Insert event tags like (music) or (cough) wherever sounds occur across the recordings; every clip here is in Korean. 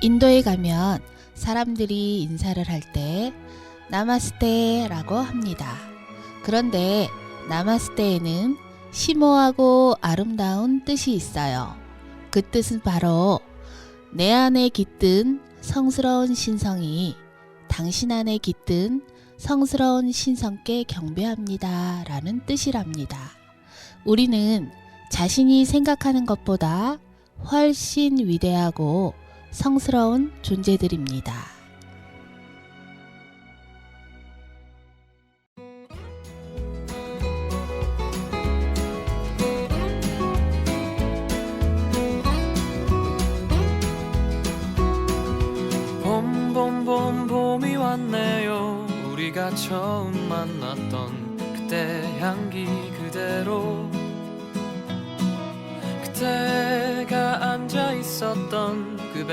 인도에 가면 사람들이 인사를 할 때 나마스테라고 합니다. 그런데 나마스테에는 심오하고 아름다운 뜻이 있어요. 그 뜻은 바로 내 안에 깃든 성스러운 신성이 당신 안에 깃든 성스러운 신성께 경배합니다. 라는 뜻이랍니다. 우리는 자신이 생각하는 것보다 훨씬 위대하고 성스러운 존재들입니다. 봄 봄 봄 봄이 왔네요 우리가 처음 만났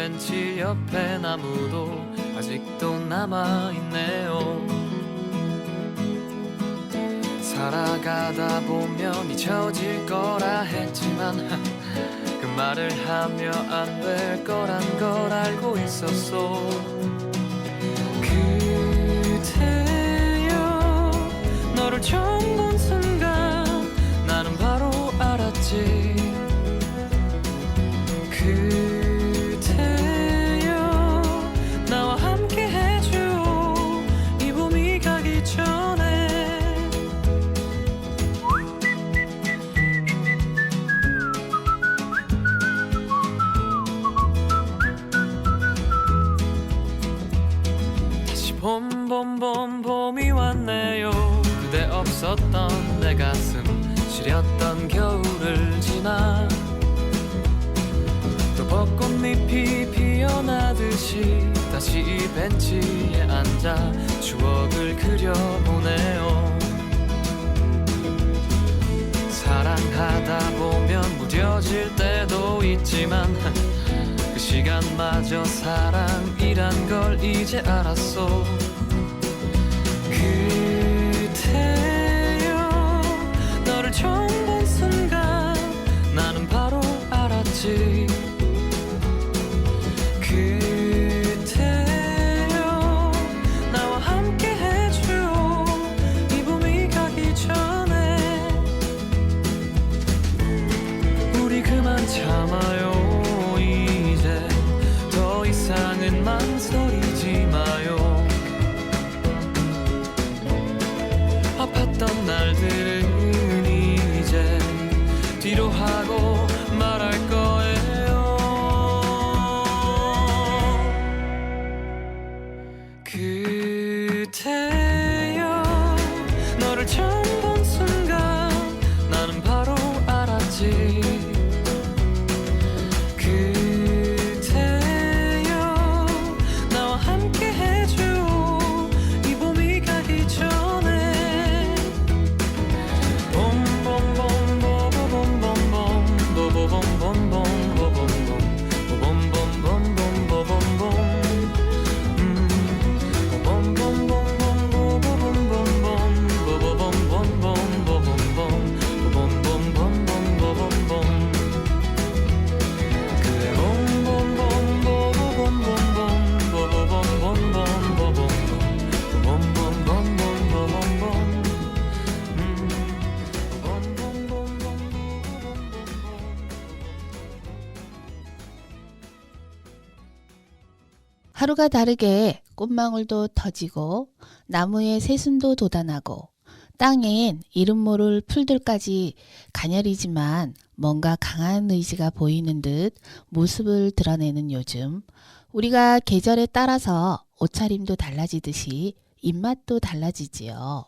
벤치 옆에 나무도 아직도 남아 있네요. 살아가다 보면 잊혀질 거라 했지만 (laughs) 그 말을 하며 안 될 거란 걸 알고 있었어 그대여 너를 처음 본 순간 나는 바로 알았지 피어나듯이 다시 이 벤치에 앉아 추억을 그려보네요. 사랑하다 보면 무뎌질 때도 있지만 그 시간마저 사랑이란 걸 이제 알았어. 그대여 너를 처음 하루가 다르게 꽃망울도 터지고 나무에 새순도 돋아나고 땅엔 이름 모를 풀들까지 가녀리지만 뭔가 강한 의지가 보이는 듯 모습을 드러내는 요즘 우리가 계절에 따라서 옷차림도 달라지듯이 입맛도 달라지지요.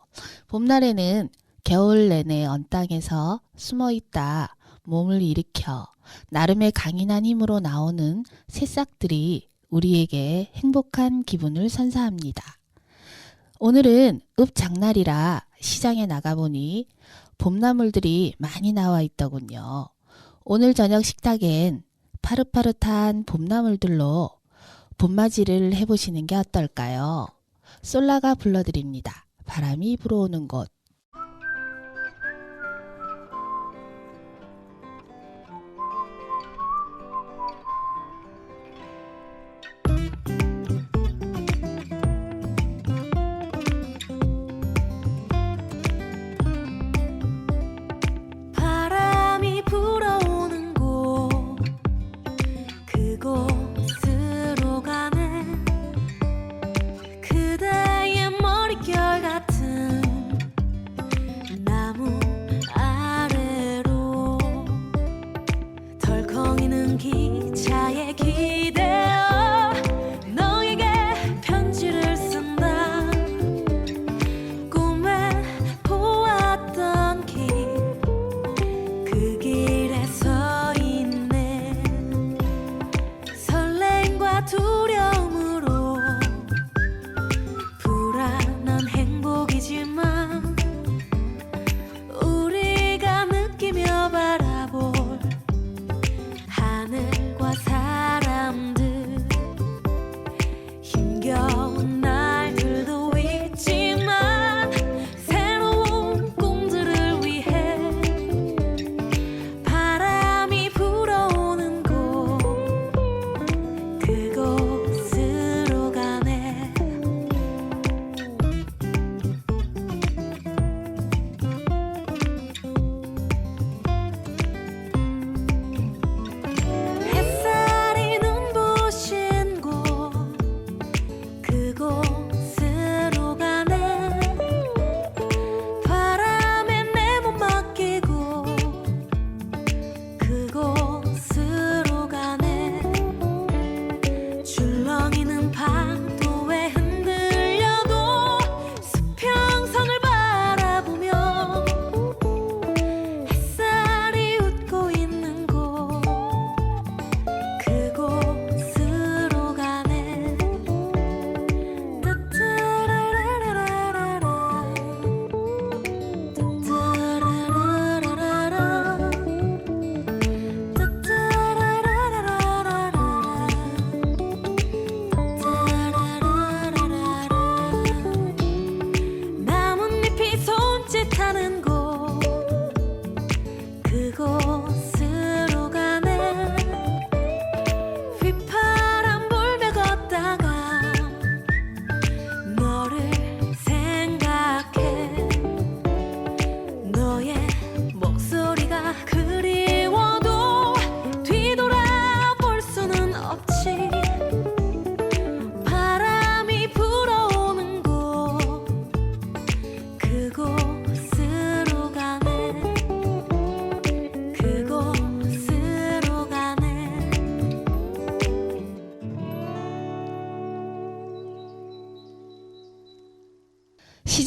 봄날에는 겨울 내내 언 땅에서 숨어 있다 몸을 일으켜 나름의 강인한 힘으로 나오는 새싹들이 우리에게 행복한 기분을 선사합니다. 오늘은 읍장날이라 시장에 나가보니 봄나물들이 많이 나와 있더군요. 오늘 저녁 식탁엔 파릇파릇한 봄나물들로 봄맞이를 해보시는 게 어떨까요? 솔라가 불러드립니다. 바람이 불어오는 곳.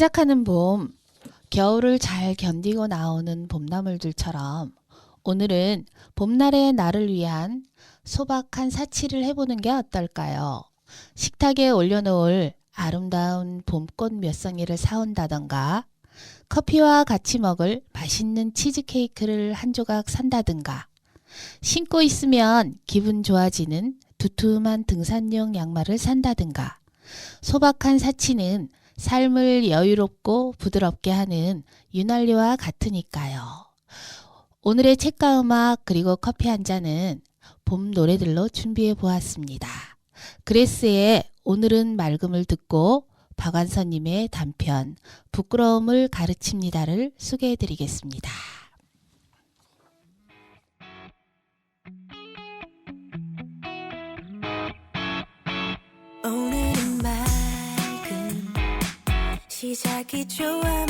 시작하는 봄, 겨울을 잘 견디고 나오는 봄나물들처럼 오늘은 봄날의 나를 위한 소박한 사치를 해보는 게 어떨까요? 식탁에 올려놓을 아름다운 봄꽃 몇 송이를 사온다던가 커피와 같이 먹을 맛있는 치즈케이크를 한 조각 산다든가 신고 있으면 기분 좋아지는 두툼한 등산용 양말을 산다든가 소박한 사치는 삶을 여유롭고 부드럽게 하는 윤활유와 같으니까요. 오늘의 책과 음악 그리고 커피 한 잔은 봄 노래들로 준비해 보았습니다. 그레스의 오늘은 맑음을 듣고 박완서님의 단편 부끄러움을 가르칩니다를 소개해 드리겠습니다. 시작이 좋아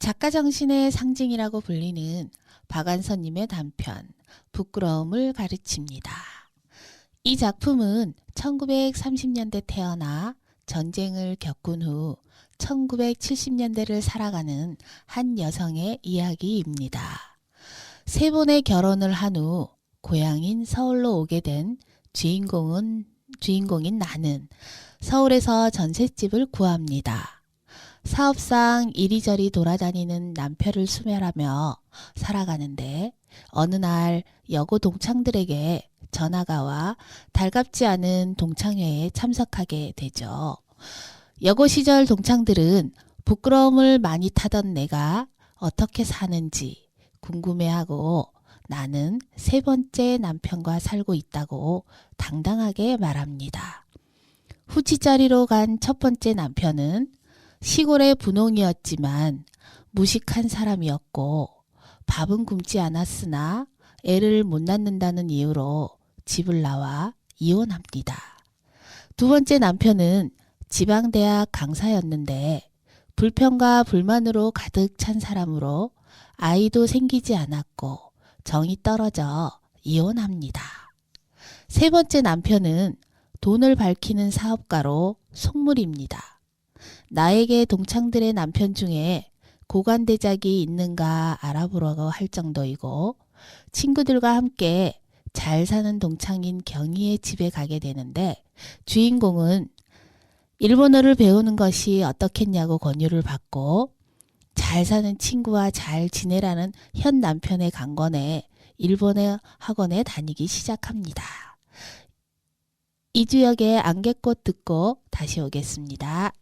작가 정신의 상징이라고 불리는 박완서님의 단편 부끄러움을 가르칩니다. 이 작품은 1930년대 태어나 전쟁을 겪은 후 1970년대를 살아가는 한 여성의 이야기입니다. 세 번의 결혼을 한 후 고향인 서울로 오게 된 주인공은 주인공인 나는 서울에서 전셋집을 구합니다. 사업상 이리저리 돌아다니는 남편을 수멸하며 살아가는데 어느 날 여고 동창들에게 전화가 와 달갑지 않은 동창회에 참석하게 되죠. 여고 시절 동창들은 부끄러움을 많이 타던 내가 어떻게 사는지 궁금해하고 나는 세 번째 남편과 살고 있다고 당당하게 말합니다. 후치자리로 간 첫 번째 남편은 시골의 분홍이었지만 무식한 사람이었고 밥은 굶지 않았으나 애를 못 낳는다는 이유로 집을 나와 이혼합니다. 두 번째 남편은 지방대학 강사였는데 불평과 불만으로 가득 찬 사람으로 아이도 생기지 않았고 정이 떨어져 이혼합니다. 세 번째 남편은 돈을 밝히는 사업가로 속물입니다. 나에게 동창들의 남편 중에 고관대작이 있는가 알아보려고 할 정도이고 친구들과 함께 잘 사는 동창인 경희의 집에 가게 되는데 주인공은 일본어를 배우는 것이 어떻겠냐고 권유를 받고 잘 사는 친구와 잘 지내라는 현 남편의 강권에 일본의 학원에 다니기 시작합니다. 이주역의 안개꽃 듣고 다시 오겠습니다.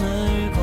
한참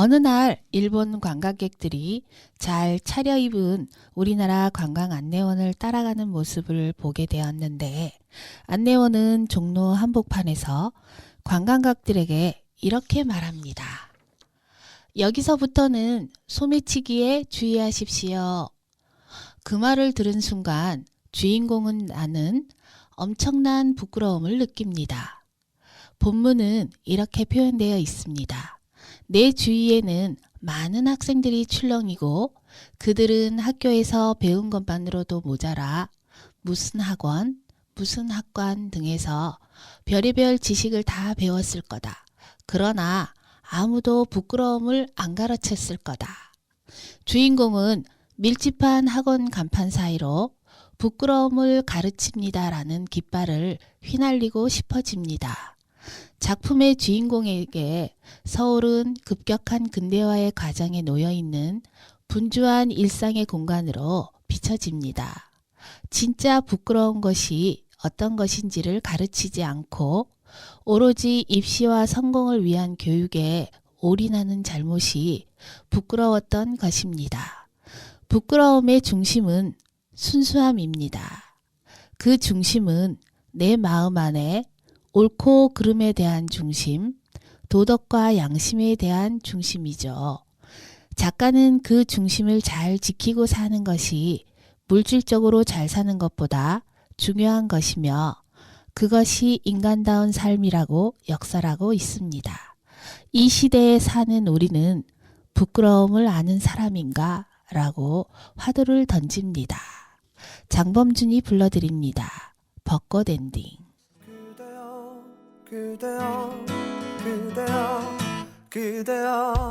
어느 날 일본 관광객들이 잘 차려입은 우리나라 관광 안내원을 따라가는 모습을 보게 되었는데 안내원은 종로 한복판에서 관광객들에게 이렇게 말합니다. 여기서부터는 소매치기에 주의하십시오. 그 말을 들은 순간 주인공은 나는 엄청난 부끄러움을 느낍니다. 본문은 이렇게 표현되어 있습니다. 내 주위에는 많은 학생들이 출렁이고 그들은 학교에서 배운 것만으로도 모자라 무슨 학원, 무슨 학관 등에서 별의별 지식을 다 배웠을 거다. 그러나 아무도 부끄러움을 안 가르쳤을 거다. 주인공은 밀집한 학원 간판 사이로 부끄러움을 가르칩니다라는 깃발을 휘날리고 싶어집니다. 작품의 주인공에게 서울은 급격한 근대화의 과정에 놓여 있는 분주한 일상의 공간으로 비춰집니다. 진짜 부끄러운 것이 어떤 것인지를 가르치지 않고 오로지 입시와 성공을 위한 교육에 올인하는 잘못이 부끄러웠던 것입니다. 부끄러움의 중심은 순수함입니다. 그 중심은 내 마음 안에 옳고 그름에 대한 중심, 도덕과 양심에 대한 중심이죠. 작가는 그 중심을 잘 지키고 사는 것이 물질적으로 잘 사는 것보다 중요한 것이며 그것이 인간다운 삶이라고 역설하고 있습니다. 이 시대에 사는 우리는 부끄러움을 아는 사람인가? 라고 화두를 던집니다. 장범준이 불러드립니다. 벚꽃 엔딩. 그대여 그대여 그대여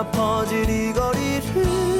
울려 퍼질 이 거리를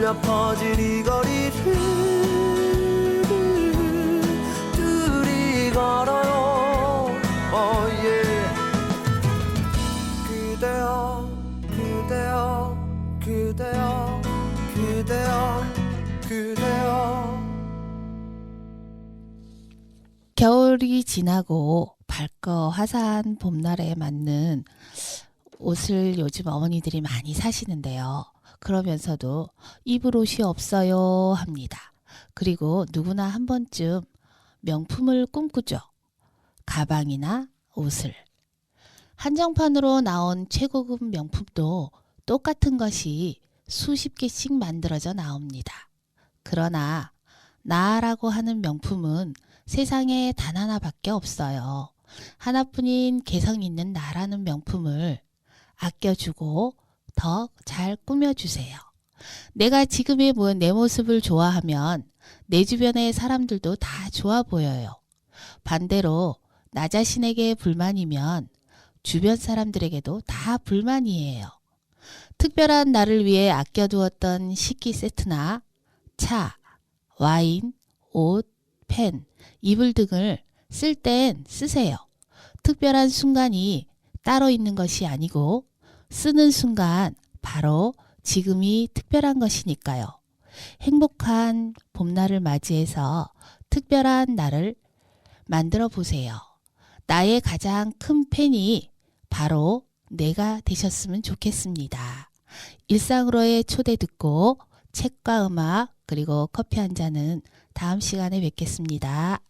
퍼질 이 거리를 둘이 걸어요 oh. 그대여 그대여 그대여 그대여 그대여 겨울이 지나고 밝고 화사한 봄날에 맞는 옷을 요즘 어머니들이 많이 사시는데요. 그러면서도 입을 옷이 없어요 합니다. 그리고 누구나 한 번쯤 명품을 꿈꾸죠. 가방이나 옷을. 한정판으로 나온 최고급 명품도 똑같은 것이 수십 개씩 만들어져 나옵니다. 그러나 나라고 하는 명품은 세상에 단 하나밖에 없어요. 하나뿐인 개성 있는 나라는 명품을 아껴주고 더 잘 꾸며주세요. 내가 지금의 뭐내 모습을 좋아하면 내 주변의 사람들도 다 좋아 보여요. 반대로 나 자신에게 불만이면 주변 사람들에게도 다 불만이에요. 특별한 나를 위해 아껴두었던 식기 세트나 차, 와인, 옷, 펜, 이불 등을 쓸 땐 쓰세요. 특별한 순간이 따로 있는 것이 아니고 쓰는 순간 바로 지금이 특별한 것이니까요. 행복한 봄날을 맞이해서 특별한 날을 만들어 보세요. 나의 가장 큰 팬이 바로 내가 되셨으면 좋겠습니다. 일상으로의 초대 듣고 책과 음악 그리고 커피 한 잔은 다음 시간에 뵙겠습니다.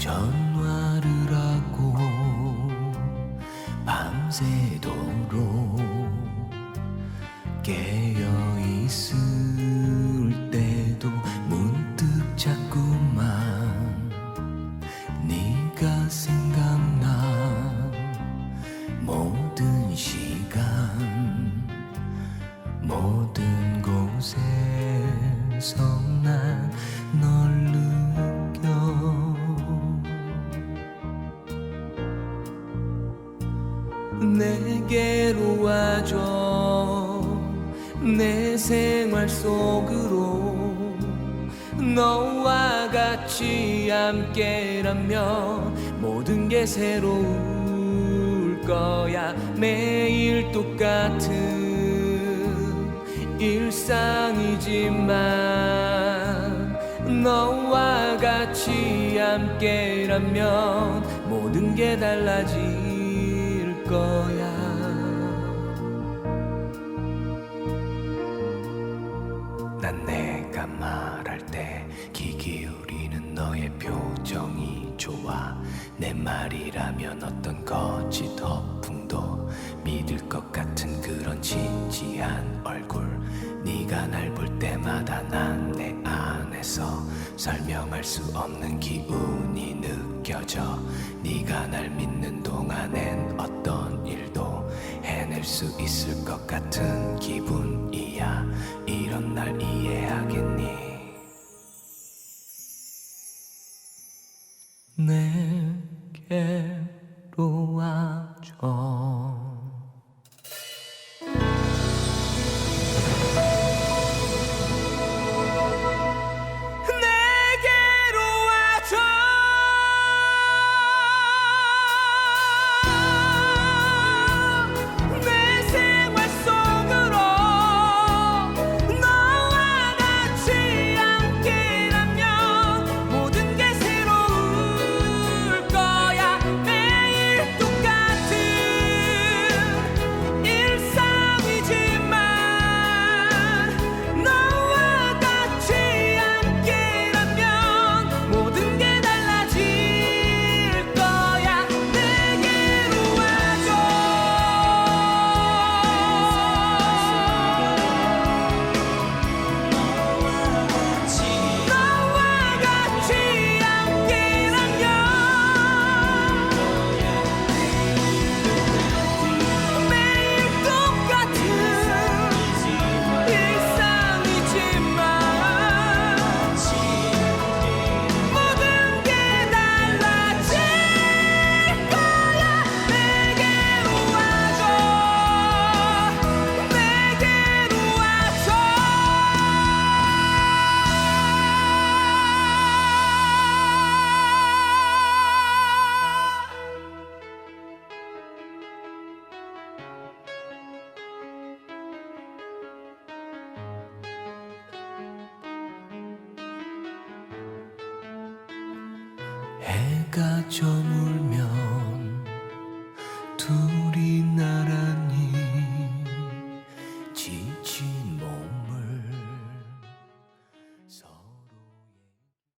전 새로울 거야. 매일 똑같은 일상이지만 너와 같이 함께라면 모든 게 달라질 거야 내 말이라면 어떤 거짓 허풍도 믿을 것 같은 그런 진지한 얼굴. 네가 날 볼 때마다 난 내 안에서 설명할 수 없는 기운이 느껴져. 네가 날 믿는 동안엔 어떤 일도 해낼 수 있을 것 같은 기분이야. 이런 날 이해하겠니 내게로 와줘